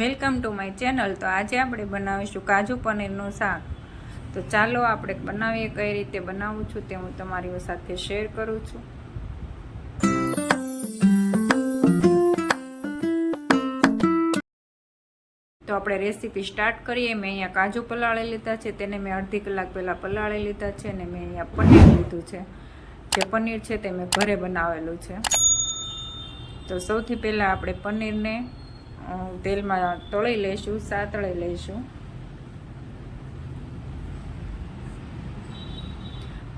Welcome to my channel. તો આજે આપણે બનાવીશું કાજુ પનીરનું શાક. તો ચાલો આપણે બનાવીએ કઈ રીતે બનાવું છું તે હું તમારી સાથે શેર કરું છું. તો આપણે રેસીપી સ્ટાર્ટ કરીએ. મેં અહીંયા કાજુ પલાળી લીધા છે. તેને મેં અડધી કલાક પહેલાં પલાળી લીધા છે અને મેં અહીંયા પનીર લીધું છે. જે પનીર છે તે મેં ઘરે બનાવેલું છે. તો સૌથી પહેલાં આપણે પનીરને તેલમાં તળી લઈશું, સાતળી લઈશું.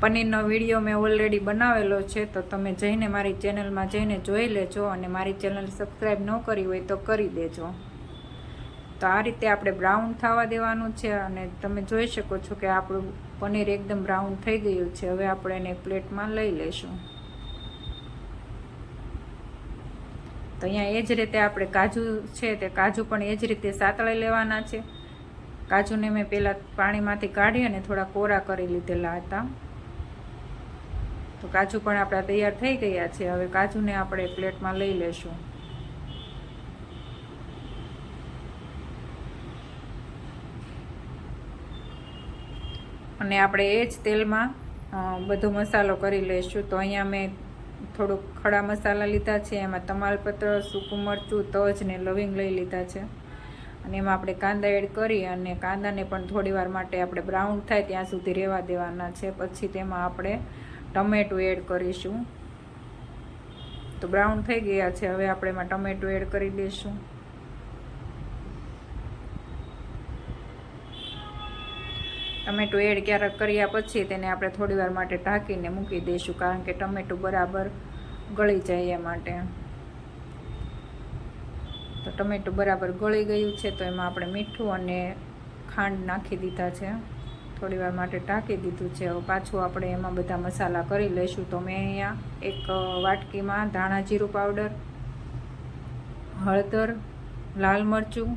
પનીરનો વીડિયો મેં ઓલરેડી બનાવેલો છે, તો તમે જઈને મારી ચેનલમાં જઈને જોઈ લેજો અને મારી ચેનલ સબસ્ક્રાઈબ ન કરી હોય તો કરી દેજો. તો આ રીતે આપણે બ્રાઉન થવા દેવાનું છે અને તમે જોઈ શકો છો કે આપણું પનીર એકદમ બ્રાઉન થઈ ગયું છે. હવે આપણે એને પ્લેટમાં લઈ લઈશું. તો અહીંયા એ જ રીતે આપણે કાજુ છે તે કાજુ પણ એ જ રીતે સાતળી લેવાના છે. કાજુને મેં પહેલાં પાણીમાંથી કાઢી અને થોડા કોરા કરી લીધેલા હતા. તો કાજુ પણ આપણા તૈયાર થઈ ગયા છે. હવે કાજુને આપણે પ્લેટમાં લઈ લેશું. અને આપણે એ જ તેલમાં બધો મસાલો કરી લઈશું. તો અહીંયા મેં થોડુંક ખડા મસાલા લીધા છે, એમાં તમાલપત્ર, સૂકું મરચું, તજ ને લવિંગ લઈ લીધા છે. અને એમાં આપણે કાંદા એડ કરી અને કાંદાને પણ થોડી વાર માટે આપણે બ્રાઉન થાય ત્યાં સુધી રહેવા દેવાના છે. પછી તેમાં આપણે ટમેટું એડ કરીશું. તો બ્રાઉન થઈ ગયા છે, હવે આપણે એમાં ટમેટું એડ કરી દઈશું. ટમેટું એડ ક્યારેક કર્યા પછી તેને આપણે થોડીવાર માટે ઢાંકીને મૂકી દઈશું, કારણ કે ટમેટું બરાબર ગળી જાય એ માટે. તો ટમેટું બરાબર ગળી ગયું છે, તો એમાં આપણે મીઠું અને ખાંડ નાખી દીધા છે. થોડીવાર માટે ઢાંકી દીધું છે. પાછું આપણે એમાં બધા મસાલા કરી લઈશું. તો મેં અહીંયા એક વાટકીમાં ધાણા જીરું પાવડર, હળદર, લાલ મરચું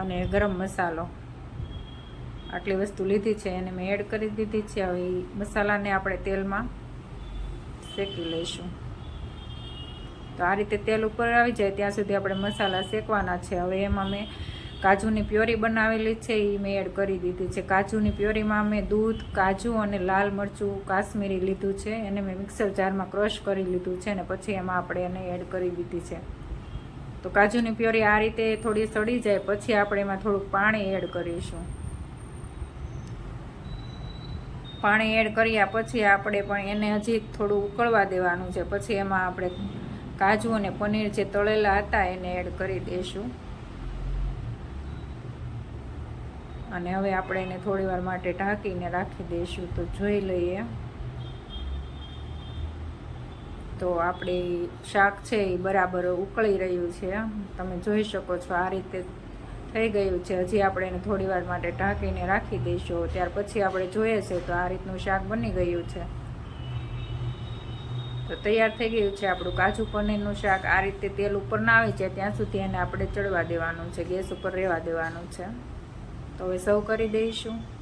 અને ગરમ મસાલો. આટલી વસ્તુ લીધી છે, એને મેં એડ કરી દીધી છે. હવે મસાલાને આપણે તેલમાં શેકી લઈશું. તો આ રીતે તેલ ઉપર આવી જાય, ત્યાં સુધી આપણે મસાલા શેકવાના છે. હવે એમાં મેં કાજુની પ્યોરી બનાવેલી છે એ મેં એડ કરી દીધી છે. કાજુની પ્યોરીમાં મેં દૂધ, કાજુ અને લાલ મરચું, કાશ્મીરી લીધું છે. એને મેં મિક્સર જારમાં ક્રશ કરી લીધું છે અને પછી એમાં આપણે એને એડ કરી દીધી છે. તો કાજુની પ્યોરી આ રીતે થોડી સડી જાય, પછી આપણે એમાં થોડુંક પાણી એડ કરીશું. પાણી એડ કર્યા પછી આપણે પણ એને હજી થોડું ઉકળવા દેવાનું છે. પછી એમાં આપણે કાજુ અને પનીર જે તળેલા હતા એને એડ કરી દઈશું અને હવે આપણે એને થોડી વાર માટે ઢાંકીને રાખી દઈશું તો જોઈ લઈએ. તો આપણે શાક છે એ બરાબર ઉકળી રહ્યું છે. તમે જોઈ શકો છો આ રીતે થઈ ગયું છે. હજી આપણે એને થોડી વાર માટે ઢાંકીને રાખી દઈશું. ત્યાર પછી આપણે જોઈએ છે તો આ રીતનું શાક બની ગયું છે. તો તૈયાર થઈ ગયું છે આપણું કાજુ પનીરનું શાક. આ રીતે તેલ ઉપર ના આવી જાય ત્યાં સુધી એને આપણે ચડવા દેવાનું છે. ગેસ ઉપર રહેવા દેવાનું છે. તો હવે સર્વ કરી દઈશું.